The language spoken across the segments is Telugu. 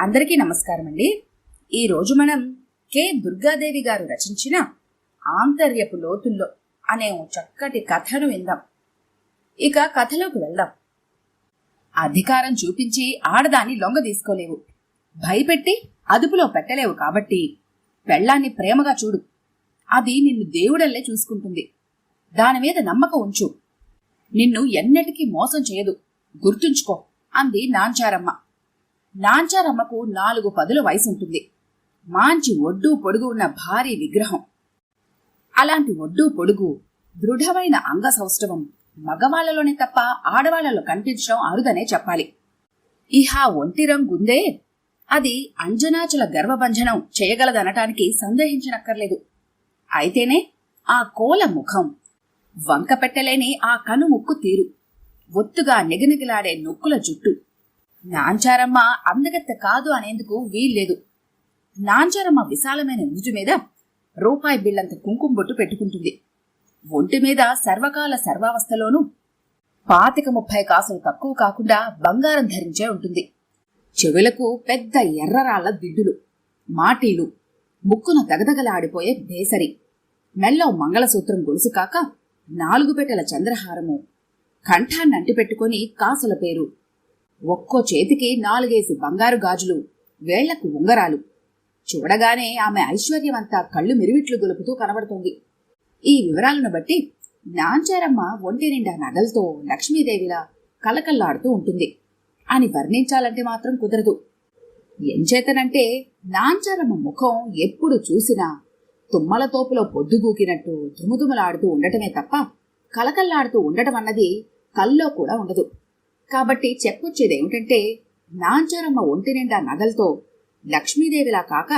అందరికీ నమస్కారం అండి ఈరోజు మనం కె. దుర్గాదేవి గారు రచించిన ఆంతర్యపు లోతుల్లో అనే చక్కటి కథను విందాం. ఇక కథలోకి వెళ్దాం. అధికారం చూపించి ఆడదాన్ని లొంగ తీసుకోలేవు. భయపెట్టి అదుపులో పెట్టలేవు కాబట్టి పెళ్ళాన్ని ప్రేమగా చూడు. అది నిన్ను దేవుడల్లే చూసుకుంటుంది. దాని మీద నమ్మకం ఉంచు. నిన్ను ఎన్నటికీ మోసం చేయదు. గుర్తుంచుకో అంది నాంచారమ్మ. లాంచారమ్మకు నాలుగు పదుల వయసుంటుంది. మాంచి ఒడ్డు పొడుగు ఉన్న భారీ విగ్రహం. అలాంటి ఒడ్డు పొడుగు దృఢమైన అంగ సౌష్ఠవం మగవాళ్ళలోనే తప్ప ఆడవాళ్ళలో కనిపించడం అరుదనే చెప్పాలి. ఇహా ఒంటి రంగుందే. అది అంజనాచల గర్వభంజనం చేయగలదనటానికి సందేహించనక్కర్లేదు. అయితేనే ఆ కోల ముఖం వంక పెట్టలేని ఆ కనుముక్కు తీరు. ఒత్తుగా నిగనిగిలాడే నొక్కుల జుట్టు. నాంచారమ్మ అందగత్త కాదు అనేందుకు వీల్లేదు. నాంచారమ్మ విశాలమైన నుజు మీద రూపాయి బిళ్ళంత కుంకుమ బొట్టు పెట్టుకుంటుంది. ఒంటి మీద సర్వకాల సర్వావస్థలోనూ పాతిక ముప్పై కాసులు తక్కువ కాకుండా బంగారం ధరించే ఉంటుంది. చెవులకు పెద్ద ఎర్రరాళ్ళ దిడ్డులు మాటీలు ముక్కున దగదగలాడిపోయే బేసరి మెల్లో మంగళసూత్రం గొలుసు కాక నాలుగు పెట్టెల చంద్రహారము కంఠాన్ని అంటిపెట్టుకుని కాసుల పేరు ఒక్కో చేతికి నాలుగేసి బంగారు గాజులు వేళ్ళకు ఉంగరాలు. చూడగానే ఆమె ఐశ్వర్యమంతా కళ్ళు మిరువిట్లు గొలుపుతూ కనబడుతోంది. ఈ వివరాలను బట్టి నాంచారమ్మ ఒంటి నిండా నగలతో లక్ష్మీదేవిలా కలకల్లాడుతూ ఉంటుంది. అని వర్ణించాలంటే మాత్రం కుదరదు. ఎంచేతనంటే నాంచారమ్మ ముఖం ఎప్పుడు చూసినా తుమ్మల తోపులో పొద్దుగూకినట్టు దుమదుమలాడుతూ ఉండటమే తప్ప కలకల్లాడుతూ ఉండటం అన్నది కల్లో కూడా ఉండదు. కాబట్టి చెప్పొచ్చేది ఏమిటంటే నాంచారమ్మ ఒంటి నిండా నగలతో లక్ష్మీదేవిలా కాక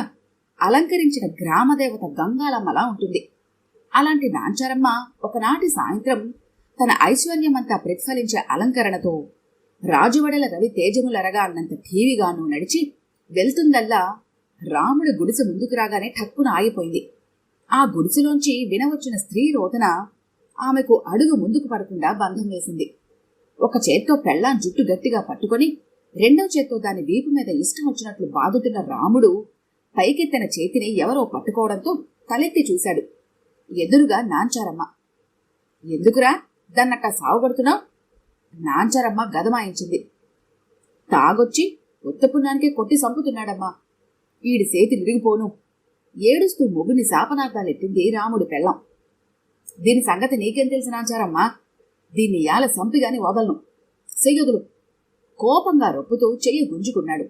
అలంకరించిన గ్రామదేవత గంగాలమ్మలా ఉంటుంది. అలాంటి నాంచారమ్మ ఒకనాటి సాయంత్రం తన ఐశ్వర్యమంతా ప్రతిఫలించే అలంకరణతో రాజువడల రవి తేజములరగా అన్నంత ఠీవిగాను నడిచి వెళ్తుందల్లా రాముడు గుడిసె ముందుకు రాగానే ఠక్కున ఆగిపోయింది. ఆ గుడిసెలోంచి వినవచ్చిన స్త్రీ రోదన ఆమెకు అడుగు ముందుకు పడకుండా బంధం వేసింది. ఒక చేత్తో పెళ్ళాం జుట్టు గట్టిగా పట్టుకొని రెండో చేత్తో దాని వీపు మీద ఇష్టం వచ్చినట్లు బాదుతున్న రాముడు పైకెత్తిన చేతిని ఎవరో పట్టుకోవడంతో తలెత్తి చూశాడు. ఎదురుగా నాంచారమ్మ. ఎందుకురా దన్నట్ట సావుగడుతున్నావు నాంచారమ్మ గదమాయించింది. తాగొచ్చి ఉత్తపుణ్యానికే కొట్టి సంపుతున్నాడమ్మా ఈడి చేతి విరిగిపోను. ఏడుస్తూ మొగుని శాపనార్థాలెట్టింది రాముడు పెళ్ళం. దీని సంగతి నీకేం తెలిసినాచారమ్మా దీన్ని యాల సంపిగాని వదలను. చెయ్యొదులు కోపంగా రొప్పుతూ చెయ్యి గుంజుకున్నాడు.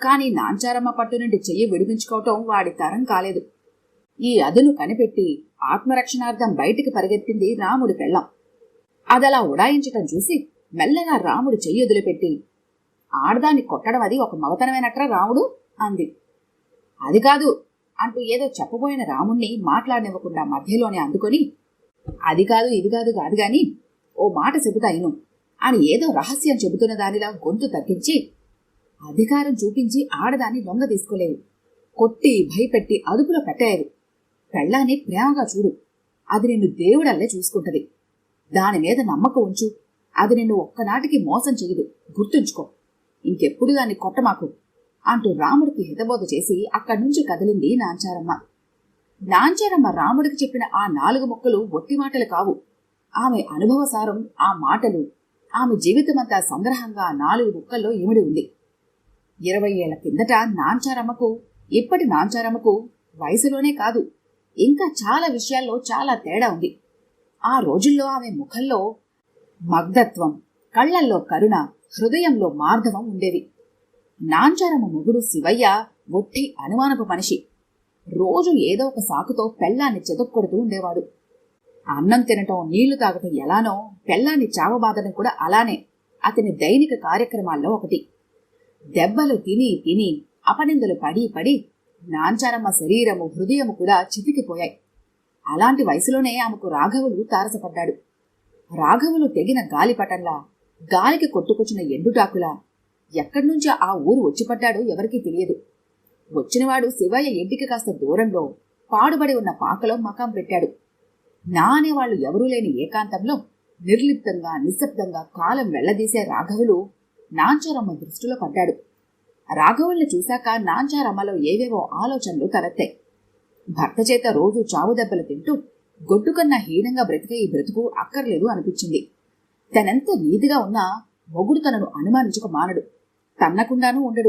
కాని నాంచారమ్మ పట్టు నుండి చెయ్యి విడిపించుకోవటం వాడి తరం కాలేదు. ఈ అదును కనిపెట్టి ఆత్మరక్షణార్థం బయటికి పరిగెత్తింది రాముడి పెళ్ళం. అదలా ఉడాయించటం చూసి మెల్లగా రాముడు చెయ్యి వదిలిపెట్టి ఆడదాన్ని కొట్టడం అది ఒక మగతనమైనట్రా రాముడు? అంది. అది కాదు అంటూ ఏదో చెప్పబోయిన రాముణ్ణి మాట్లాడనివ్వకుండా మధ్యలోనే అందుకొని అది కాదు ఇది కాదు కాదు గాని ఓ మాట చెబుతా ఇను. అని ఏదో రహస్యం చెబుతున్న దానిలా గొంతు తగ్గించి అధికారం చూపించి ఆడదాన్ని దొంగ తీసుకోలేవు కొట్టి భయపెట్టి అదుపులో పెట్టేయరు. పెళ్ళాన్ని ప్రేమగా చూడు. అది నిన్ను దేవుడల్లే చూసుకుంటది. దాని మీద నమ్మకం ఉంచు. అది నిన్ను ఒక్కనాటికి మోసం చేయదు గుర్తుంచుకో. ఇంకెప్పుడు దాన్ని కొట్టమాకు అంటూ రాముడికి హితబోధ చేసి అక్కడి నుంచి కదిలింది నాంచారమ్మ. నాంచారమ్మ రాముడికి చెప్పిన ఆ నాలుగు మొక్కలు ఒట్టి మాటలు కావు. ఆమె అనుభవసారం ఆ మాటలు ఆమె జీవితమంతా సంగ్రహంగా నాలుగు ముక్కల్లో ఇమిడి ఉంది. ఇరవై ఏళ్ళ కిందట నాంచారమ్మకు ఇప్పటి నాంచారమ్మకు వయసులోనే కాదు ఇంకా చాలా విషయాల్లో చాలా తేడా ఉంది. ఆ రోజుల్లో ఆమె ముఖంలో మగ్ధత్వం కళ్ళల్లో కరుణ హృదయంలో మార్ధవం ఉండేవి. నాంచారమ్మ మొగుడు శివయ్య ఒట్టి అనుమానపు మనిషి. రోజు ఏదో ఒక సాకుతో పెళ్ళాన్ని చెదక్కొడుతూ ఉండేవాడు. అన్నం తినటం నీళ్ళు తాగటం ఎలానో పెళ్ళాన్ని చావబాదడం కూడా అలానే. అతని దైనిక కార్యక్రమాల్లో ఒకటి. దెబ్బలు తిని తిని అపనిందలు పడి పడి నాంచారమ్మ శరీరము హృదయము కూడా చితికిపోయాయి. అలాంటి వయసులోనే ఆమెకు రాఘవులు తారసపడ్డాడు. రాఘవులు తెగిన గాలిపటంలా గాలికి కొట్టుకొచ్చిన ఎండుటాకులా ఎక్కడి నుంచి ఆ ఊరు వచ్చిపడ్డాడో ఎవరికీ తెలియదు. వచ్చినవాడు శివయ్య ఇంటికి కాస్త దూరంలో పాడుబడి ఉన్న పాకలో మకాం పెట్టాడు. నా అనేవాళ్ళు ఎవరూ లేని ఏకాంతంలో నిర్లిప్తంగా నిశ్శబ్దంగా కాలం వెళ్ళదీసే రాఘవులు నాంచారమ్మ దృష్టిలో పడ్డాడు. రాఘవుల్ని చూశాక నాంచారమ్మలో ఏవేవో ఆలోచనలు తలెత్తాయి. భర్త చేత రోజు చావు దెబ్బలు తింటూ గొడ్డు కన్నా హీనంగా బ్రతికే ఈ బ్రతుకు అక్కర్లేదు అనిపించింది. తనెంత నీతిగా ఉన్నా మొగుడు తనను అనుమానించుక మానడు. తన్నకుండానూ ఉండడు.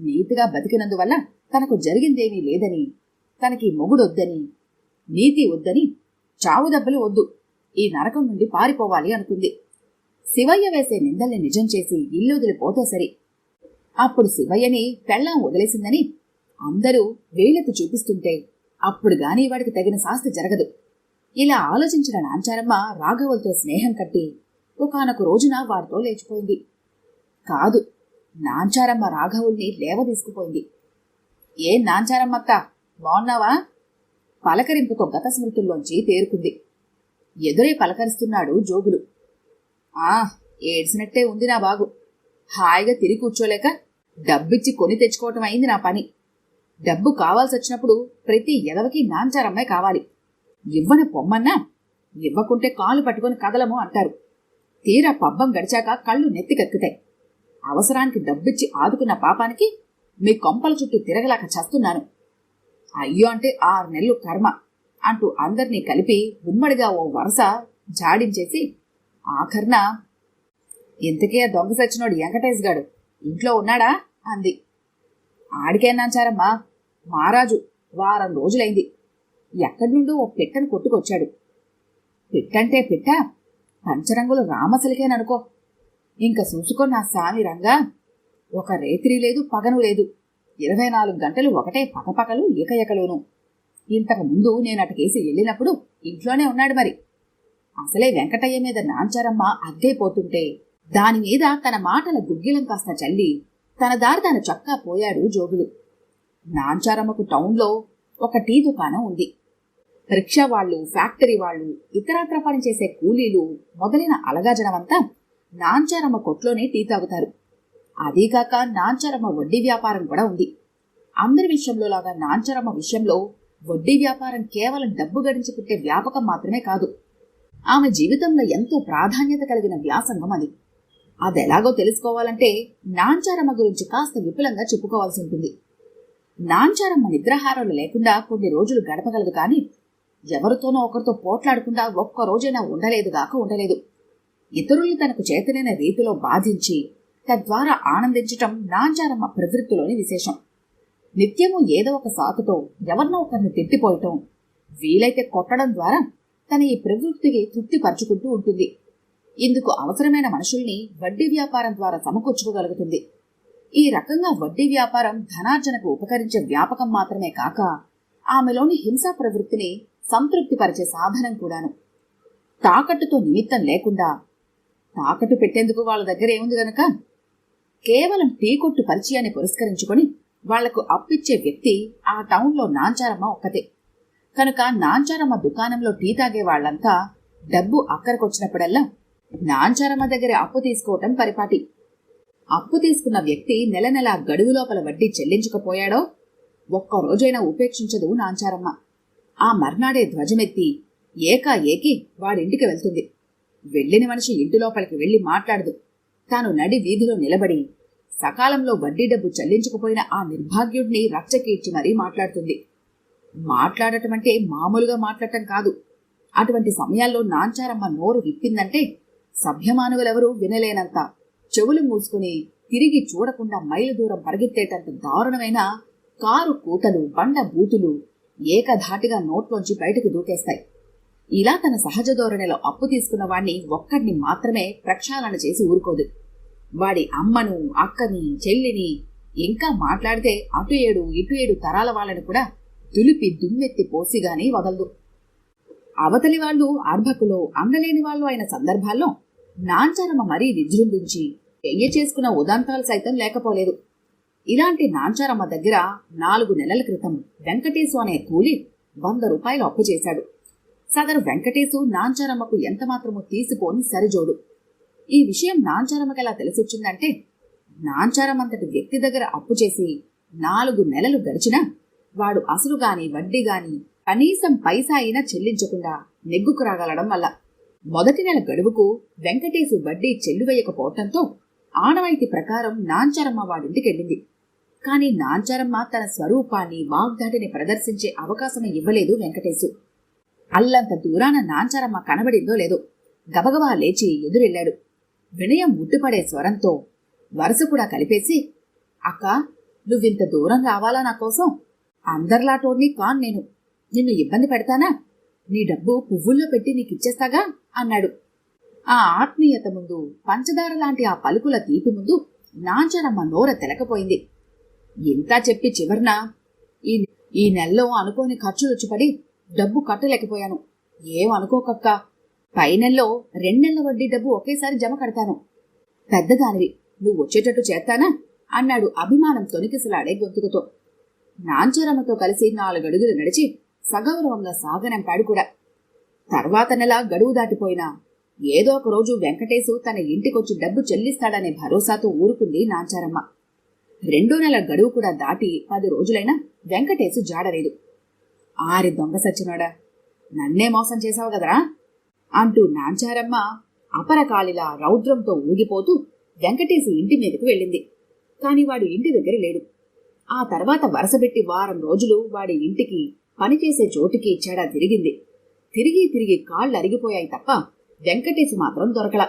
నీతిగా బతికినందువల్ల తనకు జరిగిందేమీ లేదని తనకి మొగుడొద్దని నీతి వద్దని చావు దెబ్బలు వద్దు. ఈ నరకం నుండి పారిపోవాలి అనుకుంది. శివయ్య వేసే నిందల్ని నిజం చేసి ఇల్లు వదిలిపోతే సరి. అప్పుడు శివయ్యని పెళ్ళాం వదిలేసిందని అందరూ వేలెత్తి చూపిస్తుంటే అప్పుడు గాని వాడికి తగిన శాస్తి జరగదు. ఇలా ఆలోచించిన నాంచారమ్మ రాఘవులతో స్నేహం కట్టి ఒకనొక రోజున వాడితో లేచిపోయింది. కాదు నాంచారమ్మ రాఘవుల్ని లేవ తీసుకుపోయింది ఏ నాంచారమ్మత్త బాగున్నావా పలకరింపుతో గత స్మృతుల్లోంచి తేరుకుంది. ఎదురే పలకరిస్తున్నాడు జోగులు. ఆ ఏడ్చినట్టే ఉంది నా బాగు హాయిగా తిరిగి కూర్చోలేక డబ్బిచ్చి కొని తెచ్చుకోవటం అయింది నా పని. డబ్బు కావాల్సి వచ్చినప్పుడు ప్రతి ఎదవకి నాంచారమ్మాయి కావాలి. ఇవ్వని పొమ్మన్నా ఇవ్వకుంటే కాలు పట్టుకొని కదలము అంటారు. తీరా పబ్బం గడిచాక కళ్ళు నెత్తికెక్కుతాయి. అవసరానికి డబ్బిచ్చి ఆదుకున్న పాపానికి మీ కొంపల చుట్టూ తిరగలేక చస్తున్నాను. అయ్యో అంటే ఆరు నెలలు కర్మ అంటూ అందరినీ కలిపి ఉమ్మడిగా ఓ వరుస జాడించేసి ఆఖర్న ఇంతకే దొంగ సచ్చినోడు వెంకటేష్ గాడు ఇంట్లో ఉన్నాడా? అంది. ఆడికేనాంచారమ్మా మహారాజు వారం రోజులైంది. ఎక్కడి నుండో ఓ పిట్టను కొట్టుకొచ్చాడు. పిట్టంటే పిట్ట పంచరంగులు రామసలికేననుకో. ఇంక చూసుకో నా సామి రంగా. ఒక రేత్రి లేదు పగను లేదు. ఇరవై నాలుగు గంటలు ఒకటే పకపకలు ఏకయకలోను. ఇంతకు ముందు నేను అటుకేసి వెళ్ళినప్పుడు ఇంట్లోనే ఉన్నాడు మరి. అసలే వెంకటయ్య మీద నాంచారమ్మ అగ్గైపోతుంటే దాని మీద తన మాటల గుగ్గిలం కాస్త చల్లి తన దారి తన చక్కా పోయాడు జోగులు. నాంచారమ్మకు టౌన్లో ఒక టీ దుకాణం ఉంది. రిక్షా వాళ్ళు ఫ్యాక్టరీ వాళ్ళు ఇతరత్ర పనిచేసే కూలీలు మొదలైన అలగాజనమంతా నాంచారమ్మ కొట్లోనే టీ తాగుతారు. అదీగాక నాంచారమ్మ వడ్డీ వ్యాపారం కూడా ఉంది. అందరి విషయంలో లాగా నాంచారమ్మ విషయంలో వడ్డీ వ్యాపారం కేవలం డబ్బు గడించి పుట్టే వ్యాపకం మాత్రమే కాదు. ఆమె జీవితంలో ఎంతో ప్రాధాన్యత కలిగిన వ్యాసంగం అది. అది ఎలాగో తెలుసుకోవాలంటే నాంచారమ్మ గురించి కాస్త విపులంగా చెప్పుకోవాల్సి ఉంటుంది. నాంచారమ్మ నిద్రాహారాలు లేకుండా కొన్ని రోజులు గడపగలదు కానీ ఎవరితోనో ఒకరితో పోట్లాడకుండా ఒక్క రోజైనా ఉండలేదుగాక ఉండలేదు. ఇతరుల్ని తనకు చేతనైన రీతిలో బాధించి తద్వారా ఆనందించటం నాంచారమ్మ ప్రవృత్తిలోని విశేషం. నిత్యము ఏదో ఒక సాకుతో ఎవరినో ఒకరిని తిట్టిపోయటం వీలైతే కొట్టడం ద్వారా తన ఈ ప్రవృత్తికి తృప్తిపరుచుకుంటూ ఉంటుంది. ఇందుకు అవసరమైన మనుషుల్ని వడ్డీ వ్యాపారం ద్వారా సమకూర్చుకోగలుగుతుంది. ఈ రకంగా వడ్డీ వ్యాపారం ధనార్జనకు ఉపకరించే వ్యాపకం మాత్రమే కాక ఆమెలోని హింసా ప్రవృత్తిని సంతృప్తిపరిచే సాధనం కూడాను. తాకట్టుతో నిమిత్తం లేకుండా తాకట్టు పెట్టేందుకు వాళ్ళ దగ్గర ఏముంది గనక కేవలం టీ కొట్టు పరిచయాన్ని పురస్కరించుకొని వాళ్ళకు అప్పిచ్చే వ్యక్తి ఆ టౌన్లో నాంచారమ్మ ఒక్కతే. కనుక నాంచారమ్మ దుకాణంలో టీ తాగే వాళ్ళంతా డబ్బు అక్కరకొచ్చినప్పుడల్లా నాంచారమ్మ దగ్గర అప్పు తీసుకోవటం పరిపాటి. అప్పు తీసుకున్న వ్యక్తి నెల నెల గడువు లోపల వడ్డీ చెల్లించకపోయాడో ఒక్క రోజైనా ఉపేక్షించదు నాంచారమ్మ. ఆ మర్నాడే ధ్వజమెత్తి ఏకా ఏకి వాడింటికి వెళ్తుంది. వెళ్ళిన మనిషి ఇంటి లోపలికి వెళ్ళి మాట్లాడదు. తాను నడి వీధిలో నిలబడి సకాలంలో వడ్డీ డబ్బు చెల్లించకపోయిన ఆ నిర్భాగ్యుడిని రచ్చకీడ్చి మరీ మాట్లాడుతుంది. మాట్లాడటం అంటే మామూలుగా మాట్లాడటం కాదు. అటువంటి సమయాల్లో నాంచారమ్మ నోరు విప్పిందంటే సభ్యమానవులెవరూ వినలేనంత. చెవులు మూసుకుని తిరిగి చూడకుండా మైలు దూరం పరిగెత్తేటంత దారుణమైన కారు కూతలు బండ బూతులు ఏకధాటిగా నోట్లోంచి బయటకు దూకేస్తాయి. ఇలా తన సహజ ధోరణిలో అప్పు తీసుకున్న వాణ్ణి ఒక్కడిని మాత్రమే ప్రక్షాళన చేసి ఊరుకోదు. వాడి అమ్మను అక్కని చెల్లిని ఇంకా మాట్లాడితే అటు ఏడు ఇటు ఏడు తరాల వాళ్ళని కూడా దులిపి దుమ్మెత్తి పోసిగాని వదలదు. అవతలి వాళ్ళు అర్భకులో అందలేని వాళ్ళు అయిన సందర్భాల్లో నాంచారమ్మ మరీ విజృంభించి పెయ్య చేసుకున్న ఉదాంతాలు సైతం లేకపోలేదు. ఇలాంటి నాంచారమ్మ దగ్గర నాలుగు నెలల క్రితం వెంకటేశు అనే కూలి వంద రూపాయలు అప్పు చేశాడు. సదరు వెంకటేశు నాంచారమ్మకు ఎంతమాత్రమో తీసిపోని సరిజోడు. ఈ విషయం నాంచారమ్మకి ఎలా తెలిసొచ్చిందంటే నాంచారమ్మంతటి వ్యక్తి దగ్గర అప్పు చేసి నాలుగు నెలలు గడిచినా వాడు అసలు గాని వడ్డీ గాని కనీసం పైసా అయినా చెల్లించకుండా నెగ్గుకు రాగలడం వల్ల మొదటి నెల గడువుకు వెంకటేశు వడ్డీ చెల్లువేయకపోవటంతో ఆనవాయితీ ప్రకారం నాంచారమ్మ వాడింటికెళ్ళింది. కాని నాంచారమ్మ తన స్వరూపాన్ని వాగ్దాటిని ప్రదర్శించే అవకాశం ఇవ్వలేదు వెంకటేశు. అల్లంత దూరాన నాంచారమ్మ కనబడిందో లేదో గబగబా లేచి ఎదురెళ్ళాడు. వినయం ముట్టుపడే స్వరంతో వరుస కూడా కలిపేసి అక్క నువ్వింత దూరం రావాలా నా కోసం? అందర్లాటోడ్ని కాన్ నేను. నిన్ను ఇబ్బంది పెడతానా? నీ డబ్బు పువ్వుల్లో పెట్టి నీకిచ్చేస్తాగా? అన్నాడు. ఆ ఆత్మీయత ముందు పంచదార లాంటి ఆ పలుకుల తీపి ముందు నాంచరమ్మ నోర తెలకపోయింది. ఇంతా చెప్పి చివరిన? ఈ ఈ నెలలో అనుకోని ఖర్చులొచ్చిపడి డబ్బు కట్టలేకపోయాను. ఏం పై నెలలో రెండెళ్ళ వడ్డీ డబ్బు ఒకేసారి జమ కడతాను. పెద్దదానివి నువ్వు వచ్చేటట్టు చేస్తానా? అన్నాడు అభిమానం తొనికిసలాడే గొంతుకుతో. నాంచరమ్మతో కలిసి నాలుగడుగులు నడిచి సగౌరవంగా సాగనంపాడు కూడా. తర్వాత నెల గడువు దాటిపోయినా ఏదో ఒక రోజు వెంకటేశు తన ఇంటికొచ్చి డబ్బు చెల్లిస్తాడనే భరోసాతో ఊరుకుంది నాంచారమ్మ. రెండో నెల గడువు కూడా దాటి పది రోజులైనా వెంకటేశు జాడలేదు. ఆరి దొంగ సచ్చినోడా నన్నే మోసం చేశావు కదరా? అంటూ నాంచారమ్మ అపరకాలిలా రౌద్రంతో ఊగిపోతూ వెంకటేశు ఇంటి మీదకు వెళ్ళింది. కాని వాడు ఇంటి దగ్గర లేడు. ఆ తర్వాత వరసబెట్టి వారం రోజులు వాడి ఇంటికి పనిచేసే చోటుకి చెడ తిరిగింది. తిరిగి తిరిగి కాళ్ళు అరిగిపోయాయి తప్ప వెంకటేశు మాత్రం దొరకల.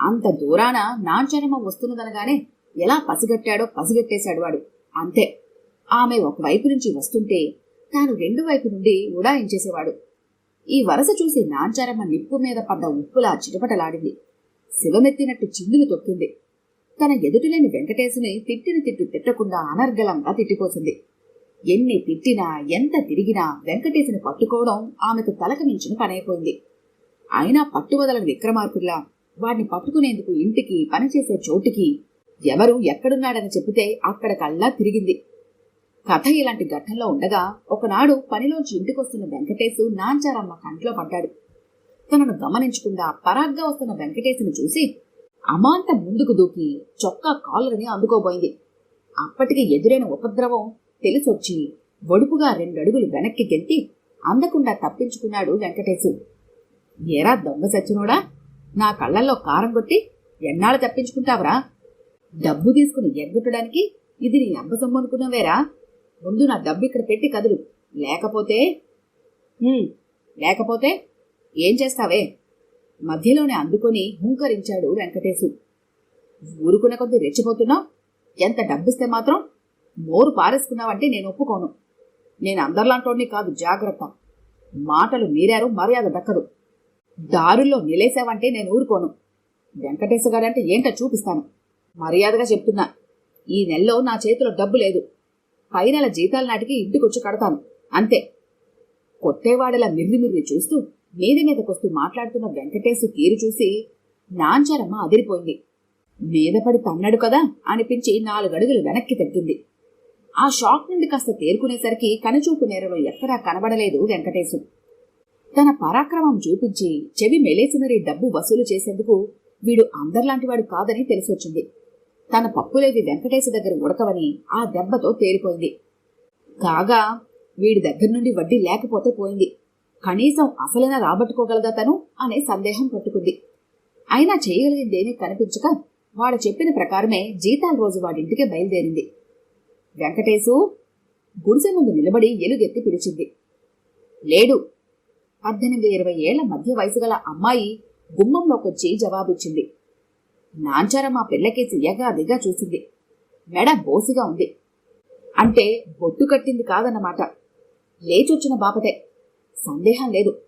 అంత దూరాన నాంచనమ్మ వస్తున్నదనగానే ఎలా పసిగట్టాడో పసిగట్టేశాడు వాడు. అంతే. ఆమె ఒకవైపు నుంచి వస్తుంటే తాను రెండు వైపు నుండి ఉడాయించేసేవాడు. ఈ వరస చూసి నాంచారమ్మ నిప్పు మీద పడ్డ ఉప్పులా చిటపటలాడింది. శివమెత్తినట్టు చిందులు తొక్కింది. తన ఎదుటిలేని వెంకటేశుని తిట్టిన తిట్టు తిట్టకుండా అనర్గళంగా తిట్టిపోసింది. ఎన్ని తిట్టినా ఎంత తిరిగినా వెంకటేశుని పట్టుకోవడం ఆమెకు తలకు మించిన పనైపోయింది. అయినా పట్టువదలని విక్రమార్కుల్లా వాడిని పట్టుకునేందుకు ఇంటికి పనిచేసే చోటుకి ఎవరు ఎక్కడున్నాడని చెబితే అక్కడికల్లా తిరిగింది. కథ ఇలాంటి ఘట్టంలో ఉండగా ఒకనాడు పనిలోంచి ఇంటికొస్తున్న వెంకటేశు నాంచారమ్మ కంట్లో పడ్డాడు. తనను గమనించకుండా పరాగ్గా వస్తున్న వెంకటేశుని చూసి అమాంత ముందుకు దూకి చొక్కా కాలరని అందుకోబోయింది. అప్పటికి ఎదురైన ఉపద్రవం తెలిసొచ్చి ఒడుపుగా రెండడుగులు వెనక్కి గెంతి అందకుండా తప్పించుకున్నాడు వెంకటేశు. ఏరా దొంగ సచ్చినోడా? నా కళ్ళల్లో కారం కొట్టి ఎన్నాళ్ళు తప్పించుకుంటావరా? డబ్బు తీసుకుని ఎగ్గొట్టడానికి ఇది నీ అబ్బ అనుకున్నావేరా? ముందు నా డబ్బు ఇక్కడ పెట్టి కదులు. లేకపోతే లేకపోతే ఏం చేస్తావే? మధ్యలోనే అందుకొని హుంకరించాడు వెంకటేశు. ఊరుకునే కొద్దీ రెచ్చిపోతున్నావు? ఎంత డబ్బిస్తే మాత్రం నోరు పారేసుకున్నావంటే నేను ఒప్పుకోను. నేను అందరిలాంటోడిని కాదు జాగ్రత్త. మాటలు మీరారు మర్యాద దక్కదు. దారుల్లో నిలేసావంటే నేను ఊరుకోను. వెంకటేశ గారంటే ఏంటో చూపిస్తాను. మర్యాదగా చెప్తున్నా. ఈ నెలలో నా చేతిలో డబ్బు లేదు. పై నెల జీతాల నాటికి ఇంటికొచ్చి కడతాను. అంతే. కొట్టేవాడలా మిర్రి మిర్రి చూస్తూ మీద మీదకొస్తూ మాట్లాడుతున్న వెంకటేశు తీరు చూసి నాంచారమ్మ అదిరిపోయింది. మీదపడి తన్నాడు కదా అనిపించి నాలుగడుగులు వెనక్కి తగ్గింది. ఆ షాక్ నుండి కాస్త తేరుకునేసరికి కనుచూపు నేరలో ఎక్కడా కనబడలేదు వెంకటేశు. తన పరాక్రమం చూపించి చెవి మెలేసినరీ డబ్బు వసూలు చేసేందుకు వీడు అందర్లాంటివాడు కాదని తెలిసొచ్చింది. తన పప్పులేవి వెంకటేశ దగ్గర ఉడకవని ఆ దెబ్బతో తేలిపోయింది. కాగా వీడి దగ్గర నుండి వడ్డీ లేకపోతే పోయింది. కనీసం అసలైనా రాబట్టుకోగలగా తను అనే సందేహం పట్టుకుంది. అయినా చేయగలిగిందేమీ కనిపించక వాడు చెప్పిన ప్రకారమే జీతాల రోజు వాడింటికి బయలుదేరింది. వెంకటేశు గుడిసె ముందు నిలబడి ఎలుగెత్తి పిలిచింది. లేడు. పద్దెనిమిది ఇరవై ఏళ్ళ మధ్య వయసు గల అమ్మాయి గుమ్మంలోకొచ్చి జవాబిచ్చింది. నాంచారమ్మ పిల్లకేసి ఎగాదిగా చూసింది. మెడ బోసిగా ఉంది. అంటే బొట్టు కట్టింది కాదన్నమాట. లేచొచ్చిన బాపతే సందేహం లేదు.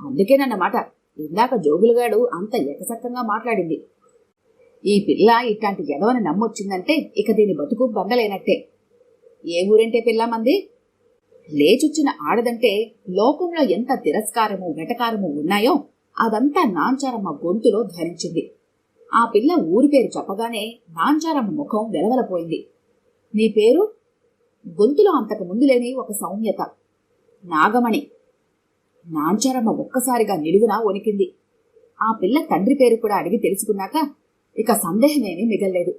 అందుకేనన్నమాట ఇందాక జోగులుగాడు అంత ఎకసక్కంగా మాట్లాడింది. ఈ పిల్ల ఇట్లాంటి ఎదవని నమ్మొచ్చిందంటే ఇక దీని బతుకు బండలేనట్టే. ఏ ఊరంటే పిల్ల మంది? లేచొచ్చిన ఆడదంటే లోకంలో ఎంత తిరస్కారము వెటకారము ఉన్నాయో అదంతా నాంచారమ్మ గొంతులో ధరించింది. ఆ పిల్ల ఊరి పేరు చెప్పగానే నాంచారమ్మ ముఖం వెలవలపోయింది. నీ పేరు? గొంతులో అంతకు ముందు లేని ఒక సౌమ్యత. నాగమణి. నాంచారమ్మ ఒక్కసారిగా నిలువునా వణికింది. ఆ పిల్ల తండ్రి పేరు కూడా అడిగి తెలుసుకున్నాక ఇక సందేహమేమీ మిగల్లేదు.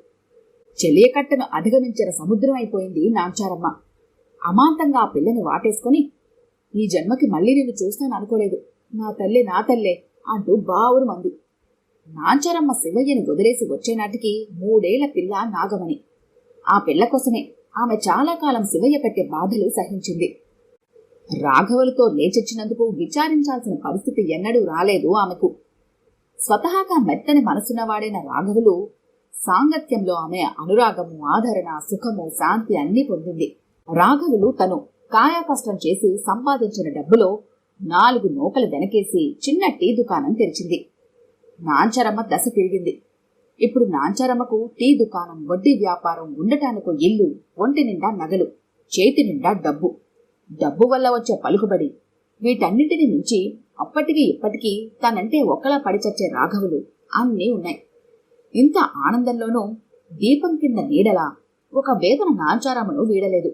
చెలియకట్టను అధిగమించిన సముద్రం అయిపోయింది నాంచారమ్మ. అమాంతంగా ఆ పిల్లని వాటేసుకొని ఈ జన్మకి మళ్ళీ నిన్ను చూస్తాను అనుకోలేదు నా తల్లి నా తల్లే అంటూ బావురు మంది నాంచరమ్మ శివయ్యను వదిలేసి వచ్చేనాటికి మూడేళ్ళ పిల్ల నాగమణి. ఆ పిల్ల కోసమే ఆమె చాలా కాలం శివయ్య పెట్టే బాధలు సహించింది. రాఘవులతో లేచొచ్చినందుకు విచారించాల్సిన పరిస్థితి ఎన్నడూ రాలేదు ఆమెకు. స్వతహాగా మెత్తని మనసున్నవాడైన రాఘవులు సాంగత్యంలో ఆమె అనురాగము ఆదరణ సుఖము శాంతి అన్నీ పొందింది. రాఘవులు తను కాయాకష్టం చేసి సంపాదించిన డబ్బులో నాలుగు నూకలు వెనకేసి చిన్న టీ దుకాణం తెరిచింది. నాంచరమ్మ దశ తిరిగింది. ఇప్పుడు నాంచరమ్మకు టీ దుకాణం వడ్డీ వ్యాపారం ఉండటానికో ఇల్లు ఒంటి నిండా నగలు చేతి నిండా డబ్బు. డబ్బు వల్ల వచ్చే పలుకుబడి. వీటన్నిటిని మించి అప్పటికి ఇప్పటికీ తనంటే ఒక్కలా పడిచచ్చే రాఘవులు అన్నీ ఉన్నాయి. ఇంత ఆనందంలోనూ దీపం కింద నీడలా ఒక వేదన నాంచారామను వీడలేదు.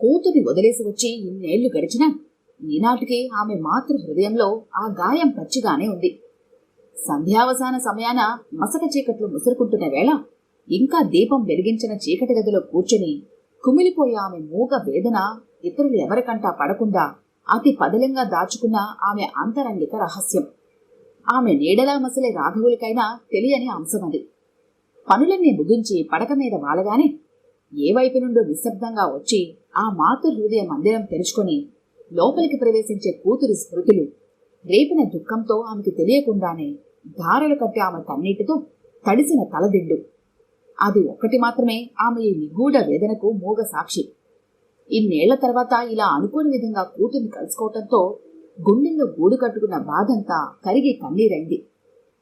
కూతురి వదిలేసి వచ్చి ఇన్నేళ్ళు గడిచినా ఈనాటికి ఆమె మాతృ హృదయంలో ఆ గాయం పచ్చిగానే ఉంది. సంధ్యావసాన సమయాన మసక చీకట్లు ముసురుకుంటున్న వేళ ఇంకా దీపం వెలిగించిన చీకటి గదిలో కూర్చుని కుమిలిపోయే ఆమె మూగ వేదన ఇతరులు ఎవరికంటా పడకుండా అతి పదిలంగా దాచుకున్న ఆమె అంతరంగిక రహస్యం. ఆమె నీడలా మసలే రాఘవులకైనా తెలియని అంశమది పనులన్నీ ముగించి పడక మీద వాలగానే ఏ వైపు నుండో నిశ్శబ్దంగా వచ్చి ఆ మాతృ హృదయ మందిరం తెరుచుకొని లోపలికి ప్రవేశించే కూతురి స్మృతులు రేపిన దుఃఖంతో ఆమెకు తెలియకుండానే ధారలు కట్టి ఆమె కన్నీటితో తడిసిన తలదిండు. అది ఒక్కటి మాత్రమే ఆమె ఈ నిగూఢ వేదనకు మూగ సాక్షి ఇన్నేళ్ళ తర్వాత ఇలా అనుకోని విధంగా కూతుర్ని కలుసుకోవటంతో గుండెల్లో గూడు కట్టుకున్న బాధంతా కరిగి కన్నీరైంది.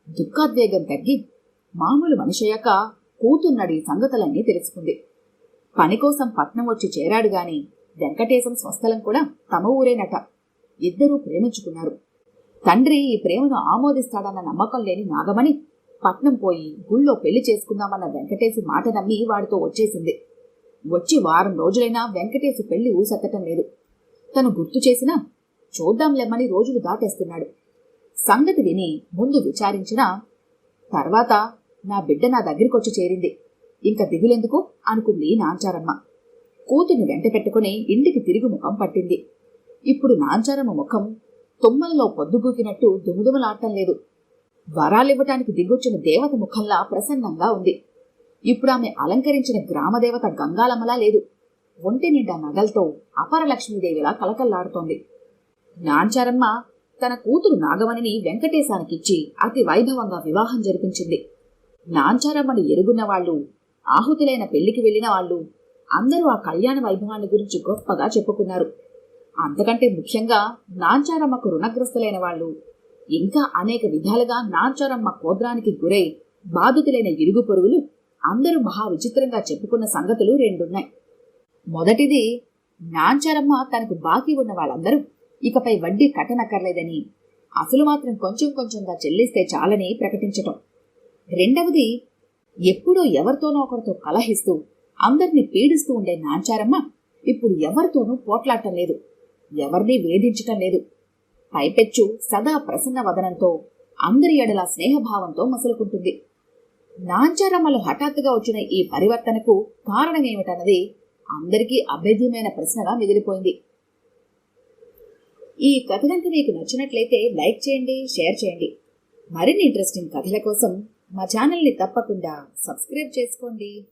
దుఃఖాద్వేగం తగ్గి మామూలు మనిషయ్యాక కూతున్నడి సంగతులన్నీ తెలుసుకుంది. పని కోసం పట్నం వచ్చి చేరాడు గాని వెంకటేశం స్వస్థలం కూడా తమ ఊరేనట. ఇద్దరూ ప్రేమించుకున్నారు. తండ్రి ఈ ప్రేమను ఆమోదిస్తాడన్న నమ్మకం లేని నాగమణి పట్నం పోయి గుళ్ళో పెళ్ళి చేసుకుందామన్న వెంకటేశు మాట నమ్మి వాడితో వచ్చేసింది. వచ్చి వారం రోజులైనా వెంకటేశు పెళ్ళి ఊసెత్తటం లేదు. తను గుర్తు చేసినా చూద్దాంలేమని రోజులు దాటేస్తున్నాడు. సంగతి విని ముందు విచారించినా తర్వాత నా బిడ్డ నా దగ్గరికొచ్చి చేరింది. ఇంక దిగులెందుకు? అనుకుంది నాంచారమ్మ. కూతుర్ని వెంట పెట్టుకుని ఇంటికి తిరిగి ముఖం పట్టింది. ఇప్పుడు నాంచారమ్మ ముఖం తుమ్మల్లో పొద్దుగూకినట్టు దుముదుమలాడటం లేదు వరాలివ్వటానికి దిగొచ్చిన దేవత ముఖంలా ప్రసన్నంగా ఉంది. ఇప్పుడు ఆమె అలంకరించిన గ్రామదేవత గంగాలమ్మలా లేదు. ఒంటి నిండా నగలతో అపరలక్ష్మీదేవిలా కలకల్లాడుతోంది. నాంచారమ్మ తన కూతురు నాగమణిని వెంకటేశానికిచ్చి అతి వైభవంగా వివాహం జరిపించింది. నాంచారమ్మని ఎరుగున్న వాళ్ళు ఆహుతులైన పెళ్ళికి వెళ్ళిన వాళ్ళు అందరూ ఆ కళ్యాణ వైభవాన్ని గురించి గొప్పగా చెప్పుకున్నారు. అంతకంటే ముఖ్యంగా నాంచారమ్మకు రుణగ్రస్తులైన వాళ్ళు. ఇంకా అనేక విధాలుగా నాంచారమ్మ కోద్రానికి గురై బాధితులైన ఇరుగు పొరుగులు అందరూ మహా విచిత్రంగా చెప్పుకున్న సంగతులు రెండున్నాయి. మొదటిది నాంచారమ్మ తనకు బాకీ ఉన్న వాళ్ళందరూ ఇకపై వడ్డీ కట్టనక్కర్లేదని అసలు మాత్రం కొంచెం కొంచెంగా చెల్లిస్తే చాలని ప్రకటించటం. రెండవది ఎప్పుడో ఎవరితోనో ఒకరితో కలహిస్తూ అందరినీ పీడిస్తూ ఉండే నాంచారమ్మ ఇప్పుడు ఎవరితోనూ పోట్లాడటం లేదు. ఎవరినీ వేధించటం లేదు. పైపెచ్చు సదా ప్రసన్న వదనంతో అందరి ఎడల స్నేహభావంతో మసులుకుంటుంది. నాంచారమ్మలు హఠాత్తుగా వచ్చిన ఈ పరివర్తనకు కారణమేమిటన్నది అందరికీ అభేద్యమైన ప్రశ్నగా మిగిలిపోయింది. ఈ కథ కనుక మీకు నచ్చినట్లయితే లైక్ చేయండి షేర్ చేయండి. మరిన్ని ఇంట్రెస్టింగ్ కథల కోసం మా ఛానల్ని తప్పకుండా సబ్స్క్రైబ్ చేసుకోండి.